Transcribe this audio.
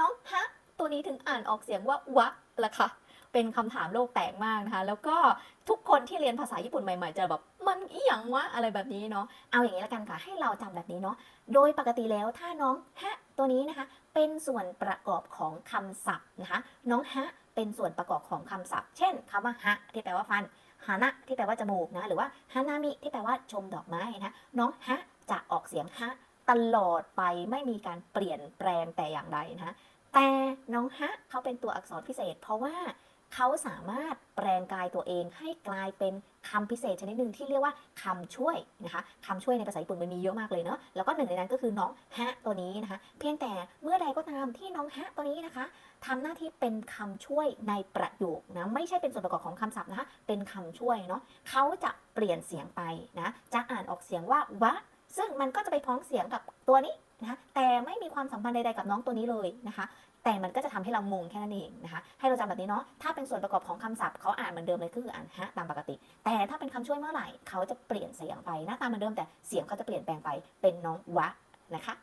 น้องฮะตัวนี้ถึงอ่านออกเสียงว่าวะล่ะคะเป็นคำถามโลกแตกมากนะคะ แล้วก็ทุกคนที่เรียนภาษาญี่ปุ่นใหม่ๆ จะแบบมันอีหยังวะอะไรแบบนี้เนาะเอาอย่างนี้ละกันค่ะ ให้เราจำแบบนี้เนาะโดยปกติแล้วถ้าน้องฮะตัวนี้นะคะ เป็นส่วนประกอบของคำศัพท์นะคะน้องฮะเป็นส่วนประกอบของคำศัพท์ เช่นคำว่าฮะที่แปลว่าฟันฮานะที่แปลว่าจมูกนะหรือว่าฮานามิที่แปลว่าชมดอกไม้นะน้องฮะจะออกเสียงฮะ ตลอดไปไม่มีการเปลี่ยนแปลงแต่อย่างใดนะแต่น้องฮะเขาเป็นตัวอักษรพิเศษ เพราะว่าเขาสามารถแปลงกายตัวเองให้กลายเป็นคำพิเศษชนิดหนึ่งที่เรียกว่าคำช่วยนะคะคำช่วยในภาษาญี่ปุ่นมันมีเยอะมากเลยเนาะแล้วก็หนึ่งในนั้นก็คือน้องฮะตัวนี้นะคะ เพียงแต่เมื่อใดก็ตามที่น้องฮะตัวนี้นะคะทำหน้าที่เป็นคำช่วยในประโยคนะไม่ใช่เป็นส่วนประกอบของคำศัพท์นะคะเป็นคำช่วยเนาะเขาจะเปลี่ยนเสียงไปนะจะอ่านออกเสียงว่าวะ ซึ่งมันก็จะไปพ้องเสียงกับตัวนี้นะะแต่ไม่มีความสัมพันธ์ใดๆกับน้องตัวนี้เลยนะคะ แต่มันก็จะทำให้เรางงแค่นั้นเองนะคะ ให้เราจำแบบนี้เนาะถ้าเป็นส่วนประกอบของคำศัพท์เขาอ่านเหมือนเดิมเลยคืออ่านฮะตามปกติ แต่ถ้าเป็นคำช่วยเมื่อไหร่เขาจะเปลี่ยนเสียงไปหน้าตาเหมือนเดิมแต่เสียงเขาจะเปลี่ยนแปลงไปเป็นน้องวะนะคะ